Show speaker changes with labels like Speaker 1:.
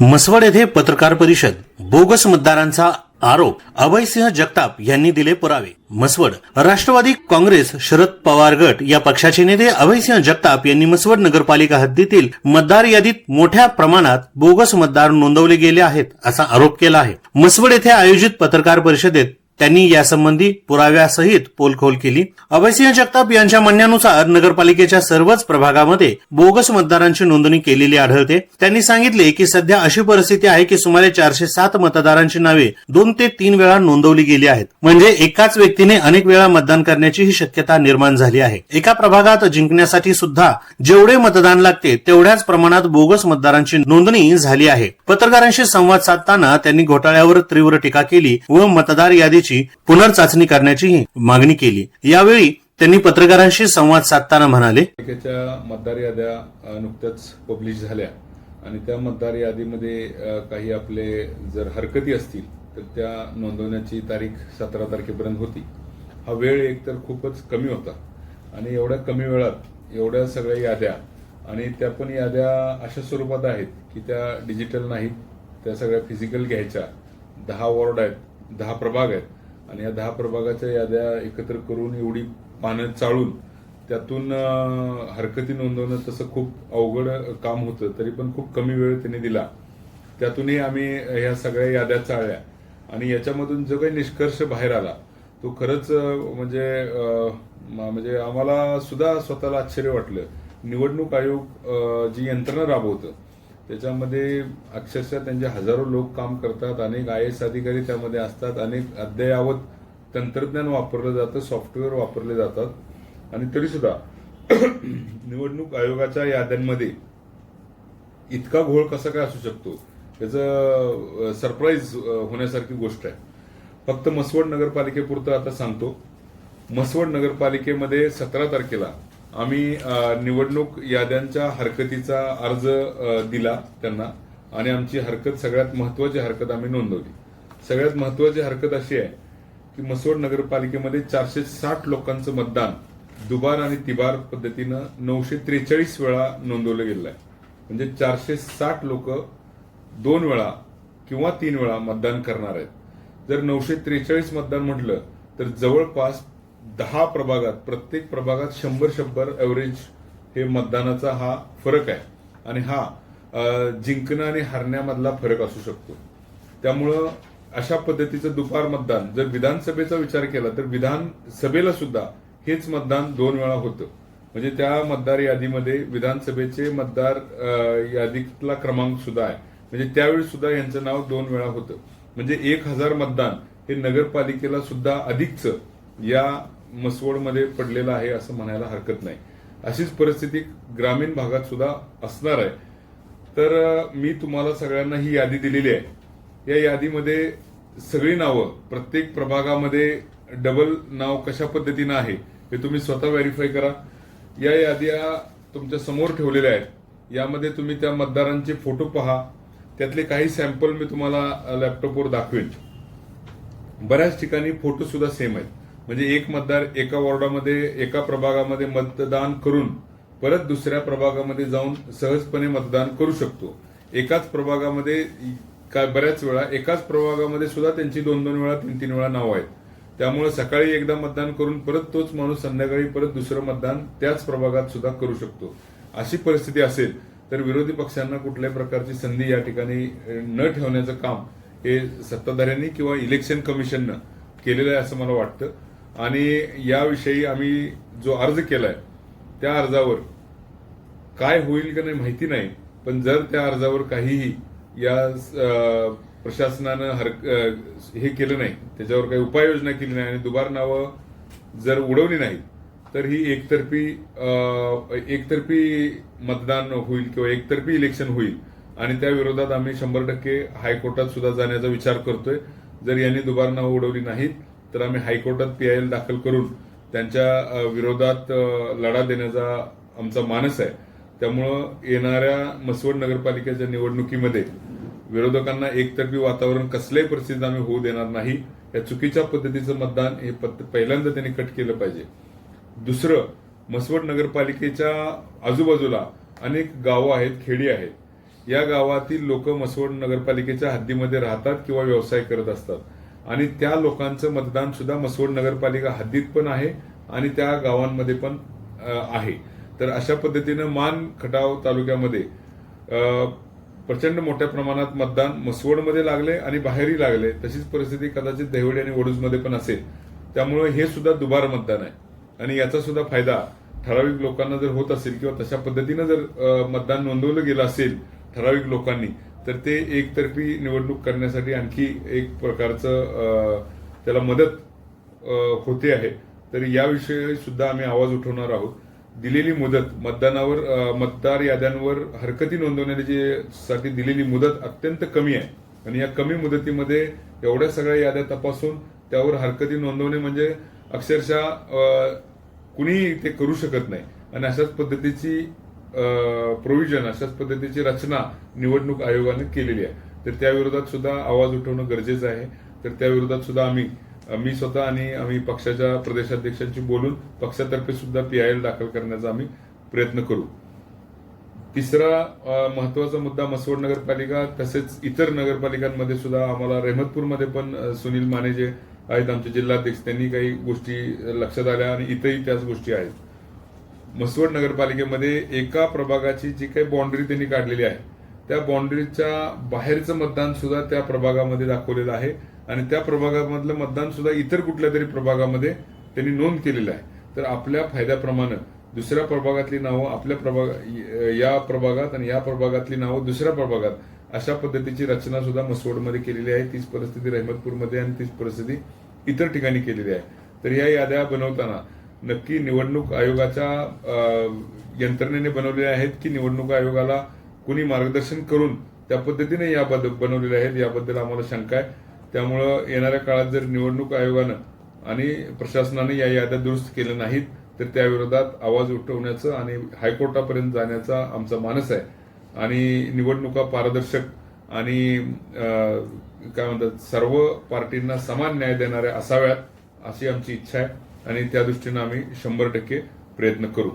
Speaker 1: मसवड येथे पत्रकार परिषद बोगस मतदारांचा आरोप अभयसिंह जगताप यांनी दिले पुरावे. मसवड राष्ट्रवादी काँग्रेस शरद पवार गट या पक्षाचे नेते अभयसिंह जगताप यांनी मसवड नगरपालिका हद्दीतील मतदार यादीत मोठ्या प्रमाणात बोगस मतदार नोंदवले गेले आहेत असा आरोप केला आहे. मसवड येथे आयोजित पत्रकार परिषदेत त्यांनी यासंबंधी पुराव्यासहित पोलखोल केली. अभयसिंह जगताप यांच्या म्हणण्यानुसार नगरपालिकेच्या सर्वच प्रभागामध्ये बोगस मतदारांची नोंदणी केलेली आढळते. त्यांनी सांगितले की सध्या अशी परिस्थिती आहे की सुमारे चारशे सात मतदारांची नावे दोन ते तीन वेळा नोंदवली गेली आहेत. म्हणजे एकाच व्यक्तीने अनेक वेळा मतदान करण्याची ही शक्यता निर्माण झाली आहे. एका प्रभागात जिंकण्यासाठी सुद्धा जेवढे मतदान लागते तेवढ्याच प्रमाणात बोगस मतदारांची नोंदणी झाली आहे. पत्रकारांशी संवाद साधताना त्यांनी घोटाळ्यावर तीव्र टीका केली व मतदार यादीची पुनर्चाचणी करण्याचीही मागणी केली. यावेळी त्यांनी पत्रकारांशी संवाद साधताना म्हणाले
Speaker 2: मतदार याद्या नुकत्याच पब्लिश झाल्या. आणि त्या मतदार यादीमध्ये काही आपले जर हरकती असतील तर त्या नोंदवण्याची तारीख सतरा तारखेपर्यंत होती. हा वेळ एकतर खूपच कमी होता. आणि एवढ्या कमी वेळात एवढ्या सगळ्या याद्या आणि त्या पण याद्या अशा स्वरूपात आहेत की त्या डिजिटल नाहीत. त्या सगळ्या फिजिकल घ्यायच्या. दहा वॉर्ड आहेत दहा प्रभाग आहेत. आणि या दहा प्रभागाच्या याद्या एकत्र करून एवढी पानं चाळून त्यातून हरकती नोंदवणं तसं खूप अवघड काम होतं तरी पण खूप कमी वेळ त्यांनी दिला. त्यातूनही आम्ही ह्या सगळ्या याद्या चाळल्या. आणि याच्यामधून जो काही निष्कर्ष बाहेर आला तो खरंच म्हणजे म्हणजे आम्हाला सुद्धा स्वतःला आश्चर्य वाटलं. निवडणूक आयोग जी यंत्रणा राबवतं त्याच्यामध्ये अक्षरशः त्यांचे हजारो लोक काम करतात अनेक आय एस अधिकारी त्यामध्ये असतात अनेक अद्ययावत तंत्रज्ञान वापरलं जातं सॉफ्टवेअर वापरले जातात. आणि तरीसुद्धा निवडणूक आयोगाच्या याद्यांमध्ये इतका घोळ कसा काय असू शकतो? त्याचं सरप्राईज होण्यासारखी गोष्ट आहे. फक्त मसवड नगरपालिकेपुरतं आता सांगतो. मसवड नगरपालिकेमध्ये सतरा तारखेला आम्ही निवडणूक याद्यांच्या हरकतीचा अर्ज दिला त्यांना आणि आमची हरकत सगळ्यात महत्वाची हरकत आम्ही नोंदवली. सगळ्यात महत्वाची हरकत अशी आहे की मसोड नगरपालिकेमध्ये चारशे साठ लोकांचं मतदान दुबार आणि तिबार पद्धतीनं नऊशे त्रेचाळीस वेळा नोंदवलं गेलं आहे. म्हणजे चारशे साठ लोक दोन वेळा किंवा तीन वेळा मतदान करणार आहेत. जर नऊशे त्रेचाळीस मतदान म्हटलं तर जवळपास दहा प्रभागात प्रत्येक प्रभागात शंभर शंभर एव्हरेज हे मतदानाचा हा फरक आहे. आणि हा जिंकणं आणि हरण्यामधला फरक असू शकतो. त्यामुळं अशा पद्धतीचं दुपार मतदान जर विधानसभेचा विचार केला तर विधानसभेला सुद्धा हेच मतदान दोन वेळा होतं. म्हणजे त्या मतदार यादीमध्ये विधानसभेचे मतदार यादीतला क्रमांक सुद्धा आहे. म्हणजे त्यावेळी सुद्धा यांचं नाव दोन वेळा होतं. म्हणजे एक हजार मतदान हे नगरपालिकेला सुद्धा अधिकचं या मसवडमध्ये पडलेलं आहे असं म्हणायला हरकत नाही. अशीच परिस्थिती ग्रामीण भागात सुद्धा असणार आहे. तर मी तुम्हाला सगळ्यांना ही यादी दिलेली आहे. या यादीमध्ये सगळी नावं प्रत्येक प्रभागामध्ये डबल नाव कशा पद्धतीनं आहे हे तुम्ही स्वतः व्हेरीफाय करा. या याद्या तुमच्यासमोर ठेवलेल्या आहेत. यामध्ये तुम्ही त्या मतदारांचे फोटो पहा. त्यातले काही सॅम्पल मी तुम्हाला लॅपटॉपवर दाखवेन. बऱ्याच ठिकाणी फोटो सुद्धा सेम आहेत. म्हणजे एक मतदार एका वॉर्डामध्ये एका प्रभागामध्ये मतदान करून परत दुसऱ्या प्रभागामध्ये जाऊन सहजपणे मतदान करू शकतो. एकाच प्रभागामध्ये काय बऱ्याच वेळा एकाच प्रभागामध्ये सुद्धा त्यांची दोन दोन वेळा तीन तीन वेळा नावं आहेत. त्यामुळे सकाळी एकदा मतदान करून परत तोच माणूस संध्याकाळी परत दुसरं मतदान त्याच प्रभागात सुद्धा करू शकतो. अशी परिस्थिती असेल तर विरोधी पक्षांना कुठल्याही प्रकारची संधी या ठिकाणी न ठेवण्याचं काम हे सत्ताधाऱ्यांनी किंवा इलेक्शन कमिशननं केलेलं आहे असं मला वाटतं. आणि याविषयी आम्ही जो अर्ज केलाय त्या अर्जावर काय होईल का नाही माहिती नाही पण जर त्या अर्जावर काहीही या प्रशासनानं हर हे केलं नाही त्याच्यावर काही उपाययोजना केली नाही आणि दुबार नावं जर उडवली नाही तर ही एकतर्फी एकतर्फी मतदान होईल किंवा एकतर्फी इलेक्शन होईल. आणि त्या विरोधात आम्ही शंभर टक्के हायकोर्टात सुद्धा जाण्याचा विचार करतोय. जर यांनी दुबार नावं उडवली नाहीत तर आम्ही हायकोर्टात पी आय दाखल करून त्यांच्या विरोधात लढा देण्याचा आमचा मानस आहे. त्यामुळं येणाऱ्या मसवड नगरपालिकेच्या निवडणुकीमध्ये विरोधकांना एकतर्फी वातावरण कसल्याही परिस्थितीत आम्ही होऊ देणार नाही. या चुकीच्या पद्धतीचं मतदान हे पहिल्यांदा त्यांनी कट केलं पाहिजे. दुसरं मसवड नगरपालिकेच्या आजूबाजूला अनेक गावं आहेत खेडी आहेत. या गावातील लोक मसवड नगरपालिकेच्या हद्दीमध्ये राहतात किंवा व्यवसाय करत असतात. आणि त्या लोकांचं मतदान सुद्धा मसवड नगरपालिका हद्दीत पण आहे आणि त्या गावांमध्ये पण आहे. तर अशा पद्धतीनं मान खटाव तालुक्यामध्ये प्रचंड मोठ्या प्रमाणात मतदान मसवडमध्ये लागले आणि बाहेरही लागले. तशीच परिस्थिती कदाचित दहिवडी आणि वडूजमध्ये पण असेल. त्यामुळे हे सुद्धा दुबार मतदान आहे. आणि याचा सुद्धा फायदा ठराविक लोकांना जर होत असेल किंवा तशा पद्धतीनं जर मतदान नोंदवलं गेलं असेल ठराविक लोकांनी तर ते एकतर्फी निवडणूक करण्यासाठी आणखी एक प्रकारचं त्याला मदत होते आहे. तर याविषयी सुद्धा आम्ही आवाज उठवणार आहोत. दिलेली मुदत मतदानावर मतदार याद्यांवर हरकती नोंदवण्याची साठी दिलेली मुदत अत्यंत कमी आहे. आणि या कमी मुदतीमध्ये एवढ्या सगळ्या याद्या तपासून त्यावर हरकती नोंदवणे म्हणजे अक्षरशः कुणीही ते करू शकत नाही. आणि अशाच पद्धतीची प्रोव्हिजन अशाच पद्धतीची रचना निवडणूक आयोगाने केलेली आहे. तर त्या विरोधात सुद्धा आवाज उठवणं गरजेचं आहे. तर त्या विरोधात सुद्धा आम्ही मी स्वतः आणि आम्ही पक्षाच्या प्रदेशाध्यक्षांशी बोलून पक्षातर्फे सुद्धा पीआयएल दाखल करण्याचा आम्ही प्रयत्न करू. तिसरा महत्त्वाचा मुद्दा मसवड नगरपालिका तसेच इतर नगरपालिकांमध्ये सुद्धा आम्हाला रेहमतपूरमध्ये पण सुनील माने जे आहेत आमचे जिल्हाध्यक्ष. त्यांनी काही गोष्टी लक्षात आल्या आणि इथंही त्याच गोष्टी आहेत. मसवड नगरपालिकेमध्ये एका प्रभागाची जी काही बाउंड्री त्यांनी काढलेली आहे त्या बाउंड्रीच्या बाहेरचं मतदान सुद्धा त्या प्रभागामध्ये दाखवलेलं आहे आणि त्या प्रभागामधलं मतदान सुद्धा इतर कुठल्या तरी प्रभागामध्ये त्यांनी नोंद केलेलं आहे. तर आपल्या फायद्याप्रमाणे दुसऱ्या प्रभागातली नावं आपल्या प्रभाग या प्रभागात आणि या प्रभागातली नावं दुसऱ्या प्रभागात अशा पद्धतीची रचना सुद्धा मसवडमध्ये केलेली आहे. तीच परिस्थिती रहमतपूरमध्ये आणि तीच परिस्थिती इतर ठिकाणी केलेली आहे. तर या याद्या बनवताना नक्की निवडणूक आयोगाच्या यंत्रणेने बनवलेल्या आहेत की निवडणूक आयोगाला कुणी मार्गदर्शन करून त्या पद्धतीने या बद- बनवलेल्या आहेत याबद्दल आम्हाला शंका आहे. त्यामुळं येणाऱ्या काळात जर निवडणूक आयोगानं आणि प्रशासनाने या याद्या दुरुस्त केल्या नाहीत तर त्याविरोधात आवाज उठवण्याचं आणि हायकोर्टापर्यंत जाण्याचा आमचा मानस आहे. आणि निवडणुका पारदर्शक आणि काय म्हणतात सर्व पार्टींना समान न्याय देणाऱ्या असाव्यात अशी आमची इच्छा आहे. आणि त्या दृष्टीनं आम्ही शंभर टक्के प्रयत्न करू.